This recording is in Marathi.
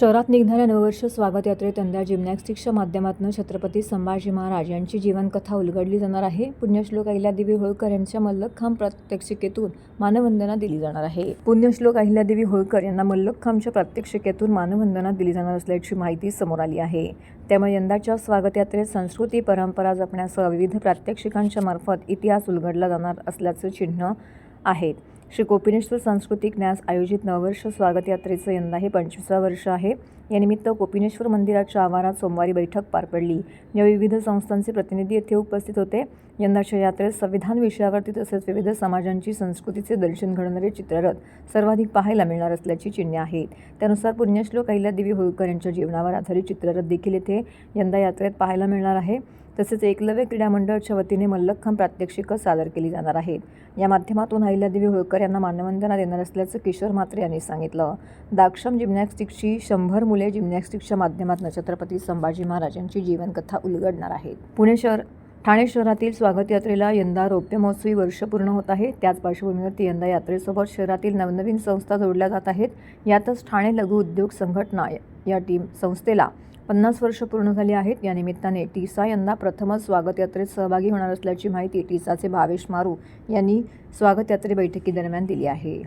शहरात निघणाऱ्या नववर्ष स्वागत यात्रेत यंदा जिम्नॅस्टिक्सच्या माध्यमातून छत्रपती संभाजी महाराज यांची जीवनकथा उलगडली जाणार आहे. पुण्यश्लोक अहिल्यादेवी होळकर यांच्या मल्लखांब प्रात्यक्षिकेतून मानवंदना दिली जाणार आहे. पुण्यश्लोक अहिल्यादेवी होळकर यांना मल्लखांबच्या प्रात्यक्षिकेतून मानवंदना दिली जाणार असल्याची माहिती समोर आली आहे. त्यामुळे यंदाच्या स्वागत यात्रेत संस्कृती परंपरा जपण्यासह विविध प्रात्यक्षिकांच्या मार्फत इतिहास उलगडला जाणार असल्याचं चिन्ह आहेत. श्री कोपिनेश्वर सांस्कृतिक न्यास आयोजित नववर्ष स्वागत यात्रेचं यंदा हे पंचवीसा वर्ष आहे. यानिमित्त कोपिनेश्वर मंदिराच्या आवारात सोमवारी बैठक पार पडली. या विविध संस्थांचे प्रतिनिधी येथे उपस्थित होते. यंदाच्या यात्रेत संविधान विषयावरती तसेच विविध समाजांची संस्कृतीचे दर्शन घडणारे चित्ररथ सर्वाधिक पाहायला मिळणार असल्याची चिन्हे आहेत. त्यानुसार पुण्यश्लोक अहिल्यादेवी होळकर यांच्या जीवनावर आधारित चित्ररथ देखील येथे यंदा यात्रेत पाहायला मिळणार आहे. तसेच एकलव्य क्रीडा मंडळच्या वतीने मल्लखांब प्रात्यक्षिकं सादर केली जाणार आहेत. या माध्यमातून अहिल्यादेवी होळकर यांना मानवंदना देणार असल्याचं किशोर म्हात्रे यांनी सांगितलं. दाक्षम जिम्नॅस्टिक्सची शंभर मुले जिम्नॅस्टिक्सच्या माध्यमातून छत्रपती संभाजी महाराज यांची जीवनकथा उलगडणार आहेत. पुणे शहर ठाणे शहरातील स्वागत यात्रेला यंदा रौप्य महोत्सवी वर्ष पूर्ण होत आहे. त्याच पार्श्वभूमीवरती यंदा यात्रेसोबत शहरातील नवनवीन संस्था जोडल्या जात आहेत. यातच ठाणे लघु उद्योग संघटना या टीम संस्थेला पन्नास वर्ष पूर्ण झाली आहेत. या निमित्ताने टीसा यांना प्रथमच स्वागत यात्रेत सहभागी होणार असल्याची माहिती टीसाचे भावेश मारू यांनी स्वागत यात्रे बैठकीदरम्यान दिली आहे.